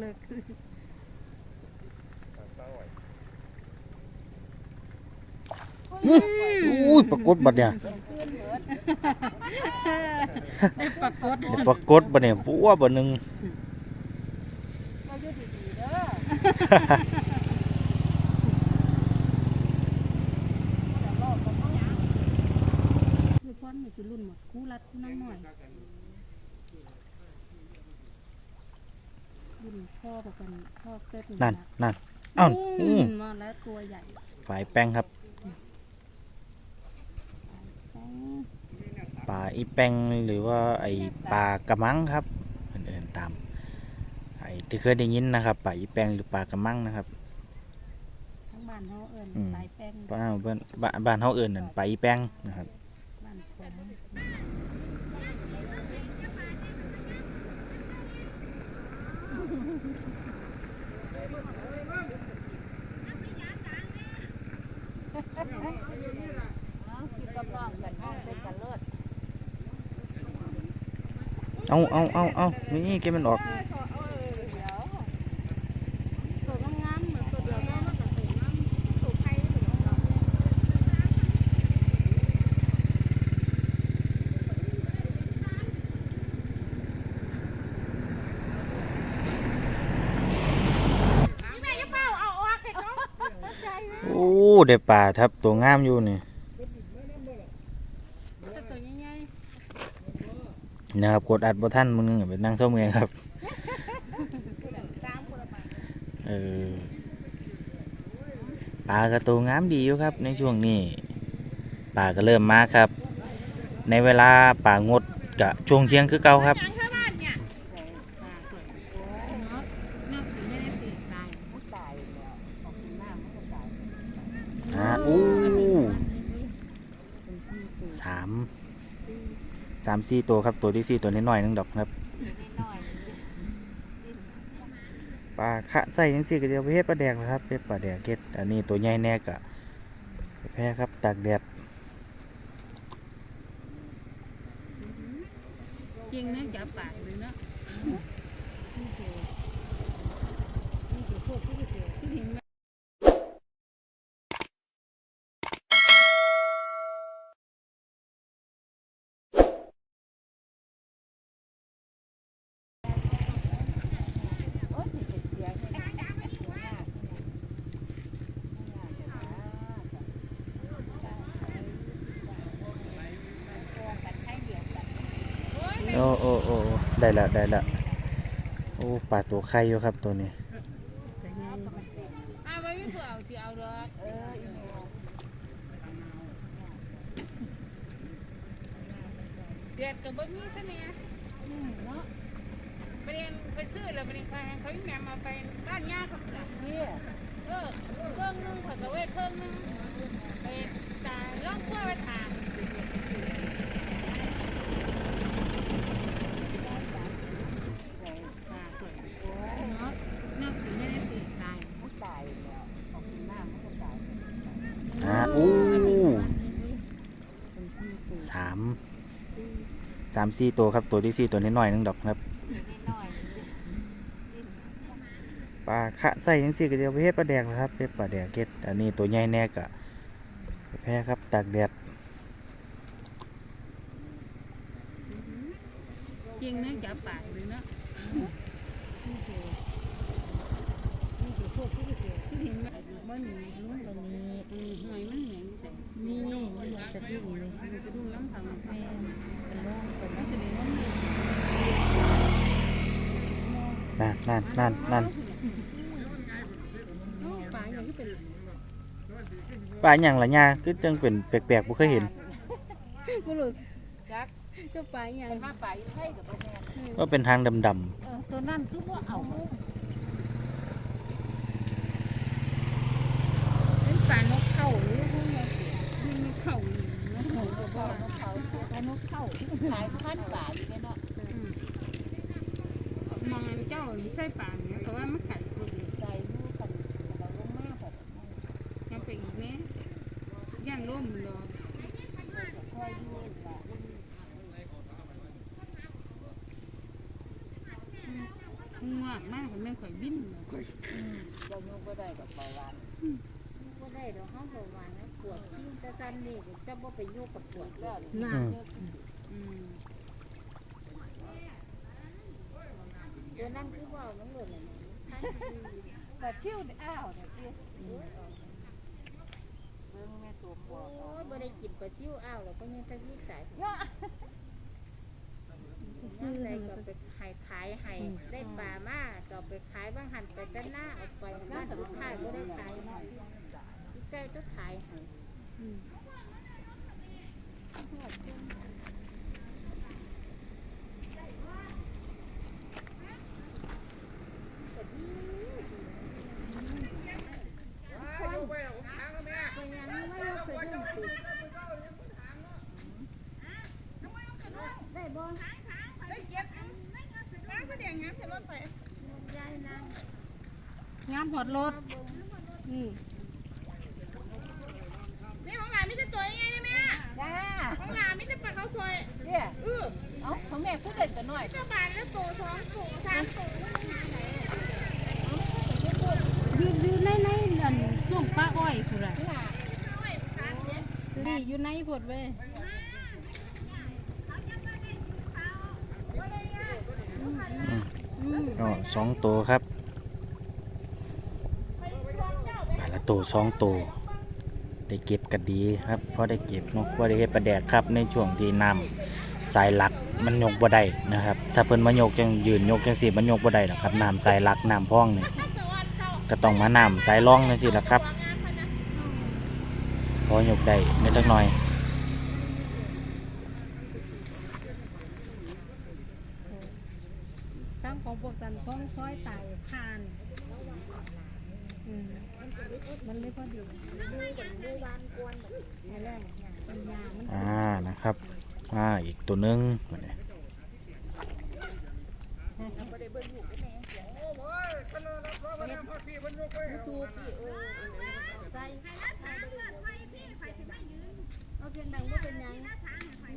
เลิกอุ้ยปรากฏบัดเนี่ยได้ปรากฏเดี๋ยวปรากฏบัดเนี่ยปัวบัดหนึงมาอยู่ดีๆเด้อคือพ่อนนี่คือรุ่นหมดคู่รัดคู่นั่งหน่อยรุ่น พ่อประกันพ่อเกิดนั่นนั่นเอ้าอือืมมมาแล้วตัวใหญ่ปลายแป้งครับแป้งปลาอีแป้งหรือว่าไอปลากระมังครับเอินๆตาม ไอที่เคยได้ยินนะครับปลาอีแป้งหรือปลากระมังนะครับทั้งบ้านเขาเอิญอืมสายแป้งบ้านบ้านบ้านบ้านเฮาเอิ้นนั่นปลาอีแป้งนะครับ บ้านผม เอากินกับน้องกันห้องเป็นกันเลิศ เอาเอาเอาเอานี่เก็บมันออกเดี๋ยวตัวงามๆเหมือนตัวเดียวได้แล้วก็ตัวงามตัวไข่ตัวงามโอ้ได้ปลาครับตัวงามอยู่นี่ แต่ตัวใหญ่ นะครับกดอัดบ่ทันมึงนึงไปนั่งเศร้าเองครับเออปลากระตัวงามดีอยู่ครับ ในช่วงนี้ปลาก็เริ่มมาครับ ในเวลาปลางดกะช่วงเที่ยงคือเก่าครับอู้สาม สามสี่ตัวครับตัวที่สี่ตัวน้อยๆนึงดอกครับปลาขะใส่ยังสี่ก็จะเฮ็ดปลาแดกนะครับเฮ็ดปลาแดกเฮ็ดอันนี้ตัวใหญ่แน่กะแพ้ครับตากแดดจริงนะจับปากเลยเนาะที่เห็นไหม ๆโอ้ยสิเสียเสียเนี่ย โอ้โอ้โอ้โอ้ ได้ละได้ละโอ้ปลาตัวไข่อยู่ครับตัวนี้ จะไงเอาไว้ไม่เผื่อเอาที่เอาดอก เอออีเมล เด็ดกับบ่มีซะเนี่ย อืมเนาะ ไปเรียนไปซื้อแล้วไปเรียนไปเขาอีแม่มาไปบ้านย่าเขาน่ะ นี่ เออเครื่องนึงเขาก็เว้ยเครื่องนึงไปตายล่องกล้วยไปทาน ใส่ปลาสวย เนาะนอกจากไม่ได้ตีตาย มันตายแล้วออกกินน้ำมันก็ตาย อ่าอู้สาม สามสี่ตัวครับ ตัวที่สี่ตัวน้อยๆนึงดอกครับน้อยปลาขะใส่ยังสี่ก็จะเอาไปเฮ็ดปลาแดกนะครับเฮ็ดปลาแดกเฮ็ดอันนี้ตัวใหญ่แน่กะไปแพ้ครับตากแดด จริงนะจับปากเลยเนาะที่เห็นไหมมันมีลุ้น ๆตรงนี้ อืมหอยมันเหม็นแต่ นี่มันจะที่อยู่เลย มันจะดูน้ำทางแม่ เป็นโรคเป็น ก็จะได้ว่ามัน นั่นนั่นนั่นนั่นปลาอย่างที่เป็นปลาอย่างละย่าคือจังเป็นแปลกๆบ่เคยเห็นกูรู้จักเจ้าปลาอย่างเป็นมาป่าอยู่ไทยกับแม่ว่าเป็นทางดำเออตัวนั้นคือว่าเอาเป็นปลานกเข้าหรือพวกนี้มันนกเข้าเนาะหนูก็บอกนกเขาตัวนกเข้าขายพันบาทเนี่ยเนาะ มองเจ้าใช่ปลาเนี่ยแต่ว่ามันไกัดตัวเดียวใจลูกกันเราลงมาแบบยังเป็นอีกแม่ย่านร่มรอคอยดูว่างวกมาม่นข่อยบินเราโยกบ่ได้กับเบาหวานบ่ได้ดอกเฮาบ่ว่านนะปวดที่ตะซันนี่จะบ่ไปอยู่กับปวดแล้วน่ะ อืม อืมเดี๋ยว นั้นคือว่ามันหล่นเลยแต่คิ้วนี่อ้าวเนี่ยสิเบิ่งแม่ตัวปโอ้ยบ่ได้กินปลาซิวอ้าวแล้วก็ยังจะยิ่งตายซื้อได้ให้ก็ไปขายขายให้ได้ปลามากก็ไปขายบางหันไปด้านหน้าเอาไปบ้านสุดท้ายบ่ได้ขายใกล้จะขายให้ อืม ได้บ่ งาม หอดรถนี่นี่ของหลานมีแต่ตัวยังไงเนี่ยแม่จ้าของหลานมีแต่ปลาเขาวสวยเนี่ยเอ้าของแม่ผู้เด่นตัวน้อยเจ้าบานแล้วตัวสองตัวสามตัวอยู่อยู่ในในนั่นช่วงป้าอ้อยพุ่นล่ะนี่อยู่ในพดเว้ยอืมก็สองตัวครับปลาละ ตัวสองตัวได้เก็บกันดีครับเพราะได้เก็บเนาะเพราได้เฮ็ดประแดกครับในช่วงที่น้ำสายหลักมันยกบ่ได้นะครับ ถ้าเพิ่นมายกจังยืนยกจังสี่มันยกบ่ได้หรอกครับน้ำสายหลักน้ำพ่องนี่ก็ต้องมาน้ำสายรองจังสี่ละครับพอยกได้นิดจักหน่อย ตั้งของพวกตันท้องซอยไต่คานอืม มันเลยพอดีนี่านอ่านะครับอ่าอีกตัวนึงเอาเสียงดังว่าเป็นหยัง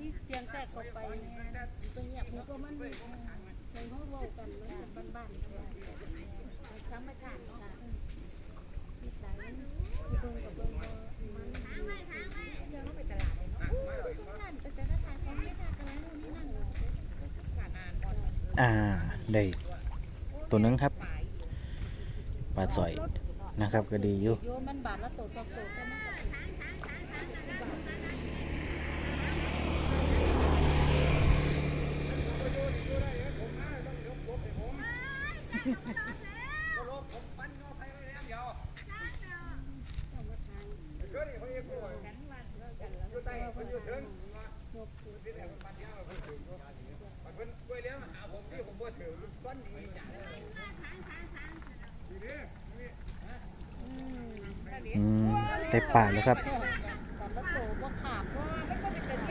นี่เสียงแทรกเข้าไปตัวเงียบมันก็มันเป็นเขาเว้ากันมันบ้านๆธรรมชาติค่ะนิสัยมันเบิ่งกับเบิ่งบ่มัน อ่าได้ตัวนึงครับปลาสอยนะครับ ก็ดีอยู่โยมั เต็มป่าแล้วครับ แต่ละตัวบ่ขาดว่ามันก็เป็นแต่เจ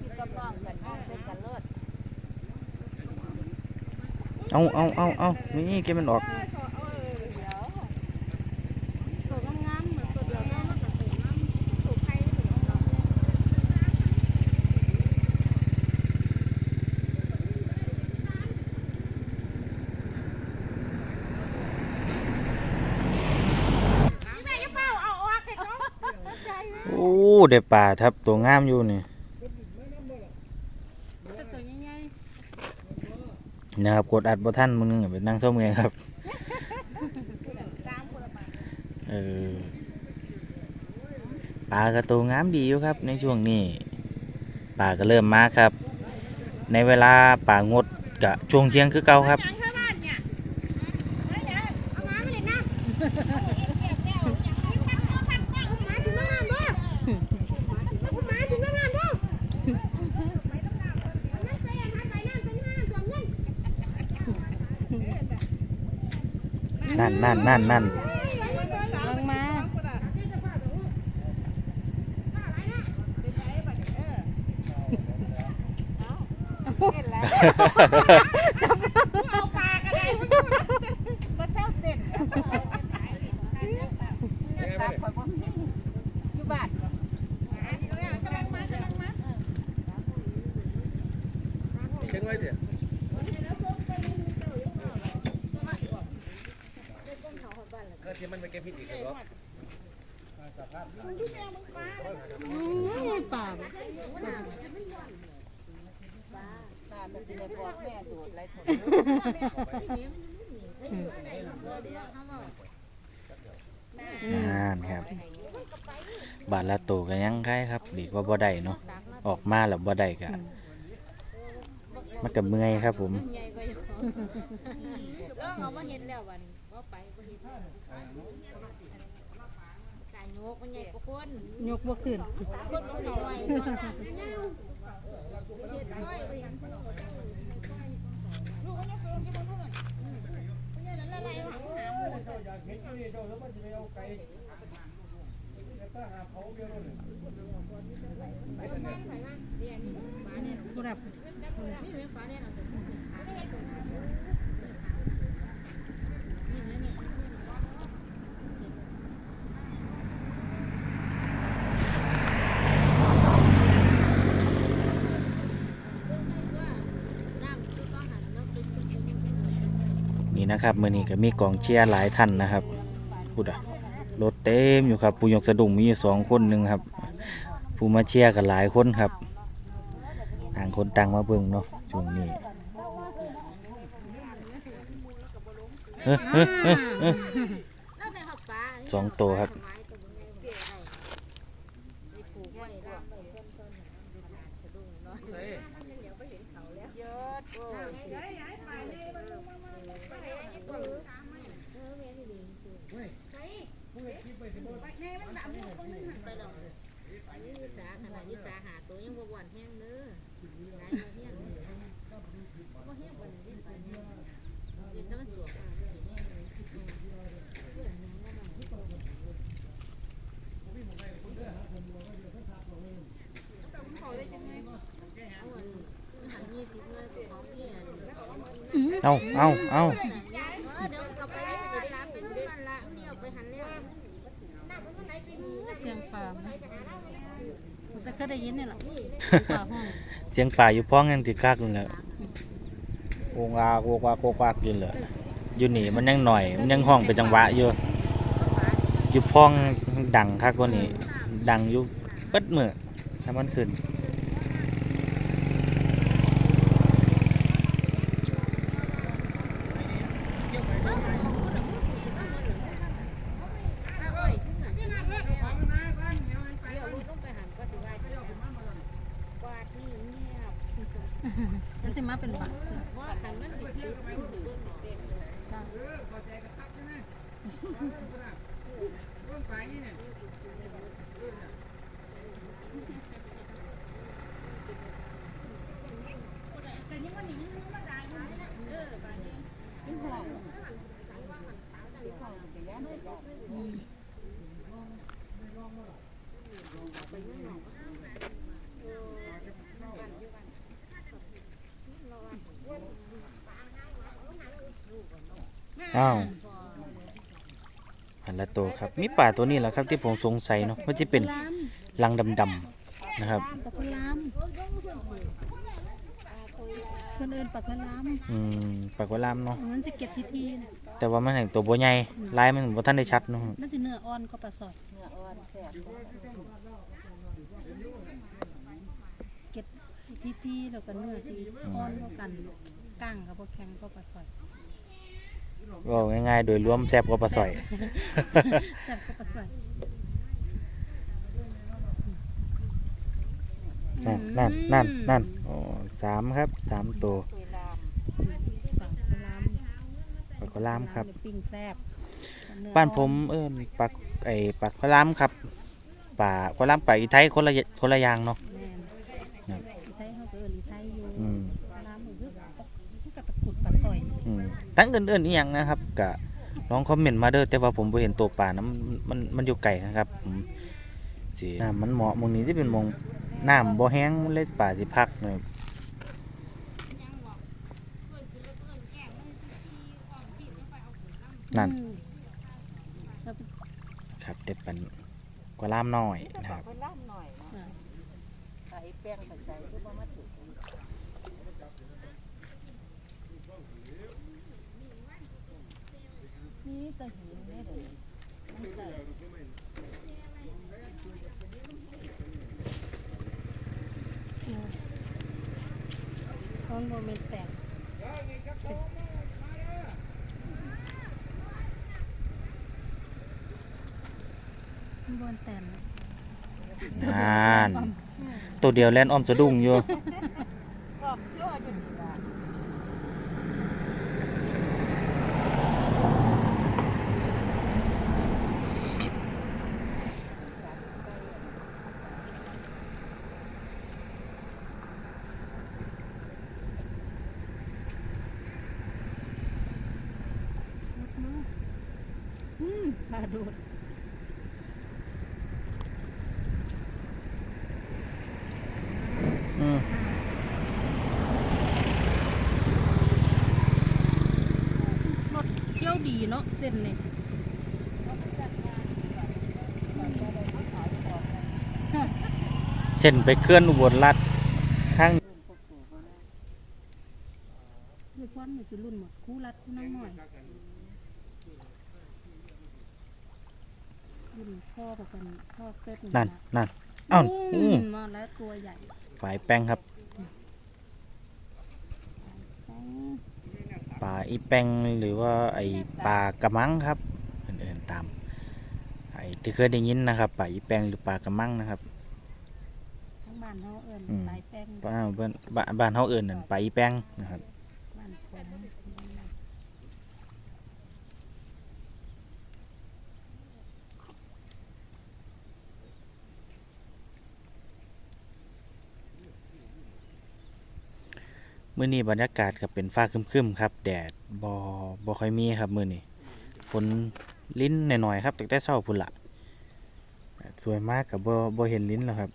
กินกับน้องกันน้องเป็นกันเลิศ เอาเอาเอาเอานี่เก็บมันออกตัวงามๆเหมือนตัวเดียวกันมันก็ตัวงามตัวไข่ตัวงามนี่แม่อย่าเฝ้าเอาออกให้เขาโอ้ได้ปลาครับตัวงามอยู่นี่ แต่ตัวใหญ่ นะครับกดอัดบ่ทันมึงนึงไปนั่งส้มเองครับเออปลากระตัวงามดีอยู่ครับในช่วงนี้ปลาก็เริ่มมาครับ ในเวลาปลางดกะช่วงเที่ยงคือเก่าครับ ยังเข้าบ้านเนี่ยเฮ้ยเอามาไม่ได้นะเอามาถึงบ้านบ่เอามาถึงบ้านบ่ไม่ใส่อาหารใส่ น้ำใส่น้ำสวมเงินๆนั่นนั่นนั่นนั่นลงมาเอาปลาก็ได้บ่เซาเต้นตาข่อยบ่มีอยู่บ้าน เช็คไว้เถอะก็ที่มันไปเก็บพิษอีกครับ อื มป่าตาก็สิได้บอกแม่ดูดไรถอะนั่นครับบาทละตัวก็ยังคล้ายครับดีกว่าบ่ได้เนาะออกมาแล้วบ่ได้ก็มันก็เมื่อยครับผมใหญ่กว่าอยู่แล้วเอามาเห็นแล้ววันว่าไปบ่เห็น กายโยกมันใหญ่กว่าคนยกบ่ขึ้นคนมันน้อยเห็ดน้อยไปยังเรียนนี่ฟ้าเนี่ยผู้รับ นะครับมือนี้ก็มีกองเชียร์หลายท่านนะครับพูดอะรถเต็มอยู่ครับผู้ยกสะดุ้งมีอยู่สองคนหนึ่งครับผู้มาเชียร์กันหลายคนครับ ต่างคนต่างมาเบิ่งเนาะช่วงนี้เฮ้ยเฮ้ยเฮ้ยเฮ้ยสองตัวครับสาขนาดนี้สาหาตัวยังบ่หวานแห้งเด้อหลายบ่แห้งบ่แห้งบ่ได้ไปแห้งเดี๋ยวถ้ามันสวกเอาเอาเอาเดี๋ยวกลับไปจะได้รับเป็นมันละเนี่ยไปหันแล้ว เสียงป่าแต่ก็ได้ยินนี่แหละป่าห้องเสียงป่าอยู่พ้องยังติคักอยู่เลยโองอาโกวากโกวากอยู่เลยอยู่นี่มันยังหน่อย มันยังห้องเป็นจังหวะอยู่อยู่พ้องดังคักกว่านี้ดังอยู่เปิดมือถ้ามันขึ้น เดี๋ยวลูกต้องไปหันก็ถือว่ากวาดนี่เงียบ มันจะมาเป็นบัก ว่าคันมันสิตึกมันถือเต็มเลย อ้าวอัน ละตัวครับ มีป่าตัวนี้แหละครับที่ผมสงสัยเนาะว่าจะเป็นล้ามรังดำๆนะครับ ปลาคนล้ามเพิ่นเอิ้นปลาคนล้ามอืมปากว่าลามเนาะ มันสิเก็บทีๆนะแต่ว่ามันแห่งตัวบ่ใหญ่ลายมันบ่ทันได้ชัดเนาะมันสิเนื้ออ่อนก็ปลาสอดเนื้ออ่อนแซ่บเก็บทีๆแล้วก็เนื้อสิอ่อนกว่ากันก้างก็บ่แข็งก็ปลาสอด ก็ง่ายๆ โดยรวมแซ่บกว่าปลาสอยแซ่บก็ปลาสอดนั่นนั่นนั่นนั่นโอ้สามครับสามตัวตุยลามปลาคนล้ามปลากระลามครับ ปิ้งแซ่บเอบ้านผมเอิ้นปลาไอ้ปลากระลามครับปลากระลามปลาอีไทยคนละอย่างคนละอย่างเนาะ แม่นครับอีไทยเขาก็เอิ้นอีไทยอยู่อืม ปลาล้ามก็คือคือ กับตะกรุดปลาสอยอืมทั้งอื่นๆอีหยังนะครับกะลองคอมเมนต์มาเด้อแต่ว่าผมบ่เห็นตัวป่านะมันมันมันอยู่ไกลนะครับผมสิน้ำมันเหมาะหมองนี้ที่เป็นหมองน้ำบ่แห้งมันเลยป่าสิพักนะครับนั่นอืมแล้วครับเด็ดปันกว่าล่ามน้อยนะครับเพิ่นล่ำหน่อยเนาะอ่าใส่แป้งใส่ใจคือบ่มาถูก นี่ตะหินนี่เด้อมันใส่อืมมันบ่แม่นแตกมันบ่แตกนะนั่นตัวเดียวแล่นอ้อมสะดุ้งอยู่ ก็ยั่วอยู่นี่ล่ะ อืมปลาดูด อืม รสเคี่ยวดีเนาะเส้นนี่เส้นไปเคลื่อนอุบลรัฐข้างเรียกว่ามันสิรุ่นหมดคู่รัดคู่น้ำหน่อยรุ่นพ่อกับกันพ่อเซ็ตนั่นนั่นเอ้าอือืมมมาแล้วตัวใหญ่ปลายแป้งครับ อืม ปลาอีแป้งหรือว่าไอปลากระมังครับเอื่นๆตามไอที่เคยได้ยินนะครับปลาอีแป้งหรือปลากระมังนะครับทั้งบ้านเขาเอิญอืมลายแป้งบ้านบ้านบ้านบ้านเฮาเอื่นนั่นปลาอีแป้งนะครับ บ้านผม มื้อนี้บรรยากาศก็เป็นฟ้าครึมๆครับ แดดบ่บ่ค่อยมีครับมื้อนี้ฝนลิ้นหน่อยๆครับตั้งแต่เช้าพุ่นละสวยมากกับบ่บ่เห็นลิ้นแล้วครับ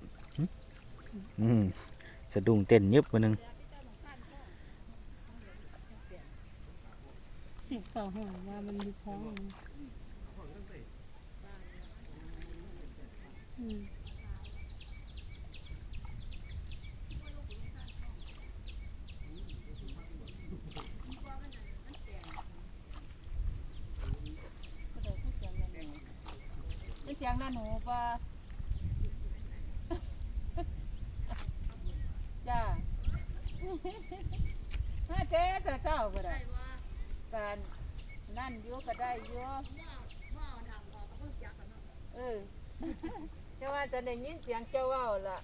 อืมสะดุ้งเต้นยึบมื้อนึงสิบต่อห่อว่ามันมีท้องอืม เป็ นะหน้าหนูปะจ้ามาเจ๊เจ้าเจ้าบ่ได้การนั่นยู่ก็ได้ยู่เออเจ้าว่าจะได้ยินเสียงเจ้าว้าล่ะ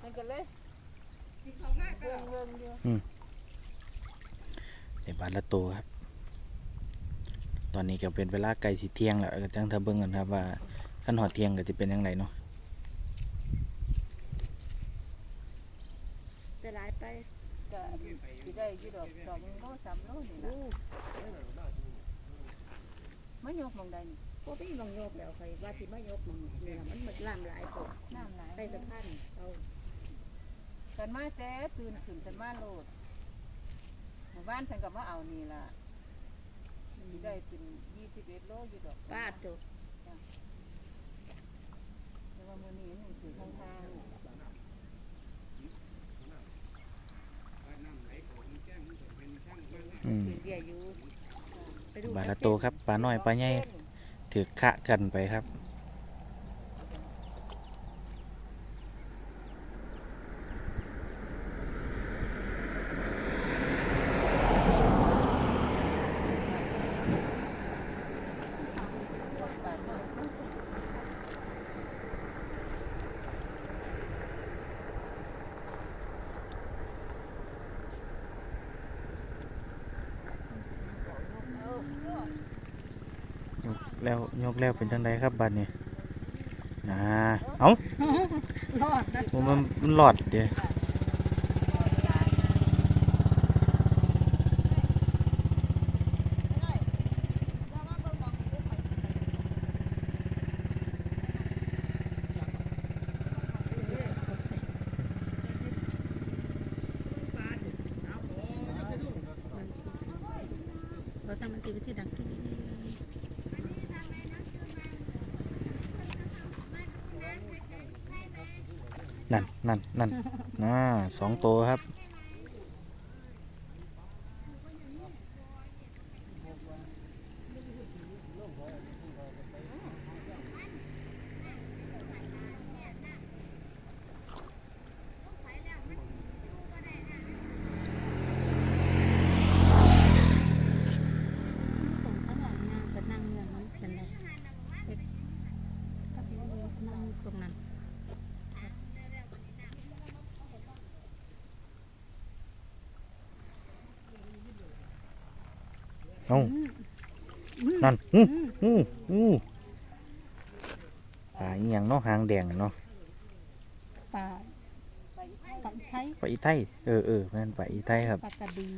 มันก็เลยเบิ่งเบิ่งอยู่ในบ้านละโตครับ ตอนนี้ก็เป็นเวลาใกล้สิเที่ยงแล้วก็จังถ้าเบิ่งกันครับว่า คันหอดเที่ยงก็จะเป็นจังไดเนาะแต่หลายไปก็สิได้อยู่ดอกดอกหนึ่งโลสามโลนี่ล่ะมายกหมองใดนี่พวกพี่บางโยกแล้วใครว่าที่มายกมันนี่มันมันล่ามหลายคนน้ำหลายใต้สะพานเอากันมาแต่ตื่นขึ้นกันมาโลดหมู่บ้านฉันก็มาเอานี่ล่ะสิได้เป็นยี่สิบเอ็ดโลอยู่ดอกป้าตัว บามื้อนี้มันคือข้างทางอืมเดียอยู่ไปดูบ้าละโตครับปลาน้อยปลาใหญ่ถือขะกันไปครับ ยกแล้วย กแล้วเป็นจังไดครับบัดนี้นะเอ้ารอดนะมันมันหลอดเด้เมันสิมันสิดังกิ๊ก นั่นนั่นน่าสองตัวครับ ตรงข้างหลังนางก็นั่งอย่างนั้นเป็นไรเด็กก็ไปนั่งตรงนั้น เอ้านั่นอู้อู้อู้ปลาอีหยังเนาะหางแดงเนาะป่าป่าไทยปลาอีไทยเออเออแม่นปลาอีไทยครับปลากระดี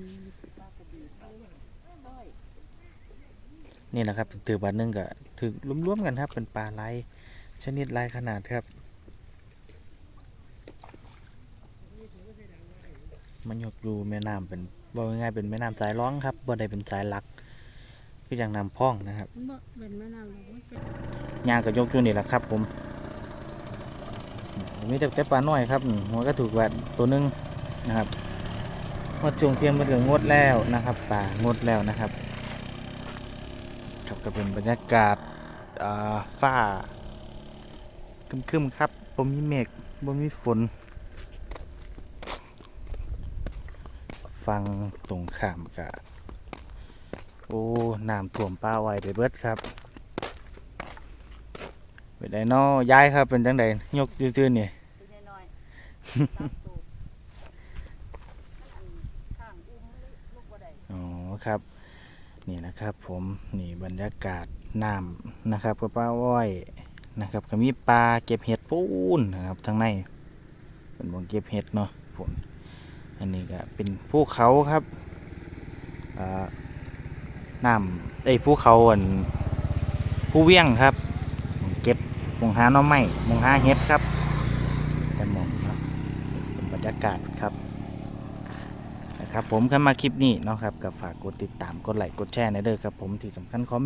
นี่แหละครับถือบาทหนึงก็ถือรวมๆกันครับ เป็นปลาลายชนิดลายขนาดครับมันยกอยู่แม่น้ำเป็นว่าง่ายๆเป็นแม่น้ำสายร้องครับบ่ได้เป็นสายหลัก คืออย่างน้ำพ่องนะครับมันบ่เป็นแม่น้ำหรอกมันเป็นย่างก็ยกอยู่นี่แหละครับ ผมมีแต่แต่ปลาน้อยครับนี่หัวก็ถูกแหวนตัวหนึงนะครับงดจงเทียมมันก็งดแล้วนะครับปลางดแล้วนะครับครับก็เป็นบรรยากาศอ่าฟ้าครึมๆครับบ่มีเมฆบ่มีฝน ฟังตรงข้ามกะ โอ้น้ำท่วมป้าไว้ได้เบิดครับเป็นไดน้ย้ายครับเป็นจังไดยกซื่อๆนี่ตัวน้อยๆสามตัวอันข้างอุ้มลูกบ่ได้อ๋อครับ นี่นะครับ ผมนี่บรรยากาศน้ำนะครับกับป้าอ้อยนะครับก็มีปลาเก็บเห็ดปูนนะครับทั้งในเป็นบ่งเก็บเห็ดเนาะผมอันนี้ก็เป็นภูเขาครับอ่า น้ำไอ้ยภูเขาอันภูเวียงครับม้องเก็บมองหาน้อไม้มองหาเห็ดครับแต่มองครับเป็นบรรยากาศครับนะครับผมขึ้นมาคลิปนี้เนาะครับก็ฝากกดติดตามกดไลค์กดแชร์ในเด้อครับผมที่สำคัญคอม